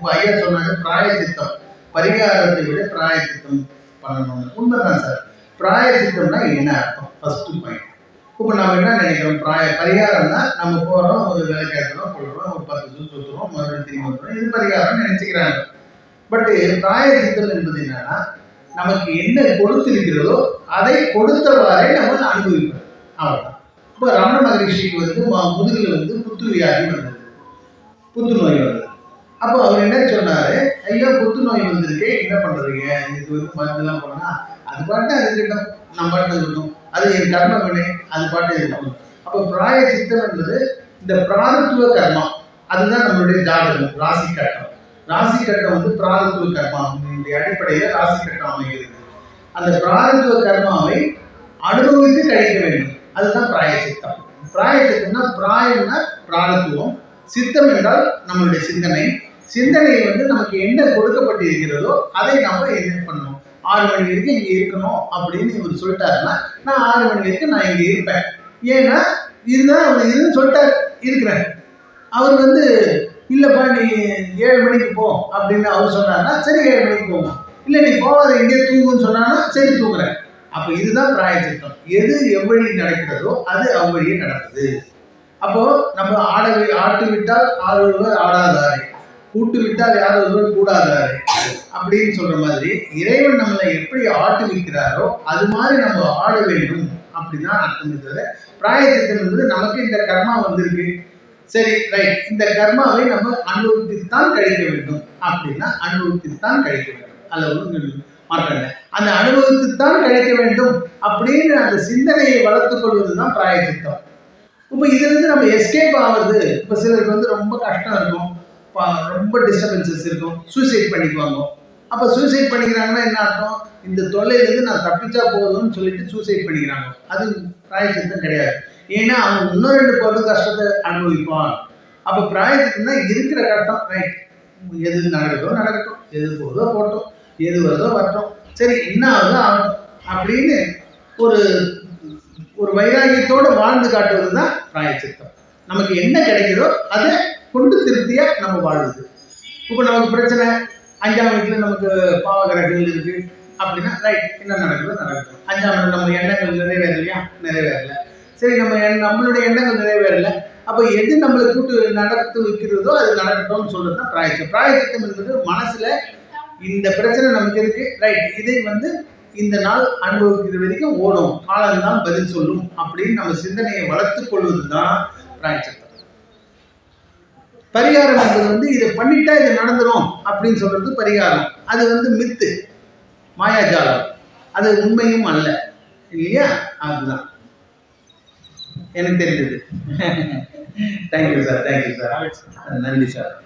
இப்போ ஐயா சொன்னாங்க பிராயச்சித்தம். பரிகாரத்தை விட பிராயச்சித்தம் பண்ணணும் உண்மைதான் சார். பிராயச்சித்தம்னா என்ன அர்த்தம்? ஃபர்ஸ்ட் பாயிண்ட் இப்போ நம்ம என்ன நினைக்கிறோம்? பிராய பரிகாரம்னா நம்ம போகிறோம் ஒரு வேலை கேட்குறோம் கொள்கிறோம் ஒரு பத்து சூ சுற்றுறோம் மறுபடியும் திரும்பி வந்துடும் இது பரிகாரம்னு நினச்சிக்கிறாங்க. பட்டு பிராயச்சித்தம் என்பது என்னன்னா நமக்கு என்ன கொடுத்திருக்கிறதோ அதை கொடுத்தவாறே நம்ம அனுபவிப்போம். அவ்வளோதான் இப்போ ரமண மகரிஷிக்கு வந்து முதுகில் வந்து புத்துவியாதி வந்தது. புத்துநோய் வந்தது. அப்போ அவர் என்ன சொன்னாரு? ஐயா புத்துநோய் வந்திருக்கு. என்ன பண்றீங்க? இதுக்கு வந்து மருந்துலாம் போனா அது பாட்டு அது இருக்கட்டும் நம்ம பாட்டு இருக்கட்டும் அது என் கர்ம வினை அது பாட்டு இருக்கணும் அப்போ பிராய சித்தம் என்பது இந்த பிராரத்துவ கர்மம் அதுதான் நம்மளுடைய ஜாதகம் ராசி கட்டம். ராசி கட்டம் வந்து பிராரத்துவ கர்மம் இந்த அடிப்படையில் ராசி கட்டம் அமைகிறது. அந்த பிராரத்துவ கர்மாவை அனுபவித்து கழிக்க வேண்டும். அதுதான் பிராயச்சித்தம் பிராயச்சித்தம்னா பிராயம்னா பிராரத்துவம் சித்தம் என்றால் நம்மளுடைய சிந்தனை. சிந்தனை வந்து நமக்கு என்ன கொடுக்கப்பட்டு இருக்கிறதோ அதை நம்ம என்ன பண்ணணும் ஆறு மணி வரைக்கும் இங்கே இருக்கணும் அப்படின்னு இவர் சொல்லிட்டாருன்னா நான் ஆறு மணி வரைக்கும் நான் இங்கே இருப்பேன். ஏன்னா இதுதான் அவர் இதுன்னு சொல்லிட்டார் இருக்கிறேன் அவர் வந்து இல்லைப்பா நீ ஏழு மணிக்கு போ அப்படின்னு அவர் சொன்னார்னா சரி ஏழு மணிக்கு போவோம் இல்லை நீ போகாத எங்கேயே தூங்குன்னு சொன்னான்னா சரி தூங்குறேன். அப்போ இதுதான் பிராயச்சித்தம். எது எவ்வழி நடக்கிறதோ அது அவ்வழியே நடக்குது அப்போ நம்ம ஆட வி- ஆட்டு விட்டால் ஆடுவர் ஆடாதாரே. கூட்டு விட்டால் யார் ஒருவர் கூடாதாரு அப்படின்னு சொல்ற மாதிரி இறைவன் நம்மளை எப்படி ஆட்டு விற்கிறாரோ அது மாதிரி நம்ம ஆட வேண்டும் அப்படின்னு அர்த்தம் இருந்தது பிராய திட்டம் என்பது நமக்கு இந்த கர்மா வந்திருக்கு. சரி ரைட் இந்த கர்மாவை நம்ம அனுபவித்துத்தான் கழிக்க வேண்டும் அப்படின்னா அனுபவித்துத்தான் கழிக்க வேண்டும். அதில் ஒன்றும் மாற்றம் இல்லை. அந்த அனுபவித்துத்தான் கழிக்க வேண்டும் அப்படின்னு அந்த சிந்தனையை வளர்த்துக் கொள்வது தான் பிராயச்சித்தம். இப்போ இதுலேருந்து நம்ம எஸ்கேப் ஆகுறது இப்போ சிலருக்கு வந்து ரொம்ப கஷ்டம் இருக்கும். ரொம்ப டிஸ்டர்பன்சஸ் இருக்கும். சூசைட் பண்ணிக்குவாங்க. அப்போ சூசைட் பண்ணிக்கிறாங்கன்னா என்ன அர்த்தம்? இந்த தொல்லையிலேருந்து நான் தப்பிச்சா போதும்னு சொல்லிட்டு சூசைட் பண்ணிக்கிறாங்க. அது பிராயச்சித்தம் கிடையாது. ஏன்னா அவன் இன்னும் ரெண்டு பொருளும் கஷ்டத்தை அனுபவிப்பான் அப்போ பிராயச்சித்தம்னா இருக்கிற கஷ்டம் ரைட் எது நடக்கட்டும் நடக்கட்டும். எது போதோ போட்டோம் எது வருதோ வரட்டும். சரி என்ன ஆகுதோ ஆகட்டும். அப்படின்னு ஒரு ஒரு வைராகியத்தோடு வாழ்ந்து காட்டுவது தான் பிராயச்சித்தம். நமக்கு என்ன கிடைக்குதோ அதை கொண்டு திருப்தியாக நம்ம வாழ்வது இப்போ நமக்கு பிரச்சனை அஞ்சாம் வீட்டில் நமக்கு பாவகிரகங்கள் இருக்கு. அப்படின்னா ரைட் என்ன நடக்குதோ நடக்கட்டும் அஞ்சாம் வீட்டில் நம்ம எண்ணங்கள் நிறைவேறலையா நிறைவேறல. சரி நம்ம நம்மளுடைய எண்ணங்கள் நிறைவேறல. அப்போ எது நம்மளை கூட்டு நடத்து வைக்கிறதோ அது நடக்கட்டும்னு சொல்றது தான் பிராயச்சம் பிராயச்சித்தம் என்பது மனசுல இந்த பிரச்சனை நமக்கு இருக்கு. ரைட் இதை வந்து இந்த நாள் அனுபவிக்கிற வரைக்கும் ஓடும். காலம்தான் பதில் சொல்லும் அப்படின்னு நம்ம சிந்தனையை வளர்த்து கொள்வது தான் பிராயச்சத்தம் பரிகாரம் என்பது வந்து இதை பண்ணிட்டா இது நடந்துரும் அப்படின்னு சொல்றது பரிகாரம். அது வந்து மித்து மாயாஜாலம். அது உண்மையும் அல்ல. இல்லையா? அதுதான். எனக்கு தெரிஞ்சது. Thank you sir thank you sir நன்றி சார்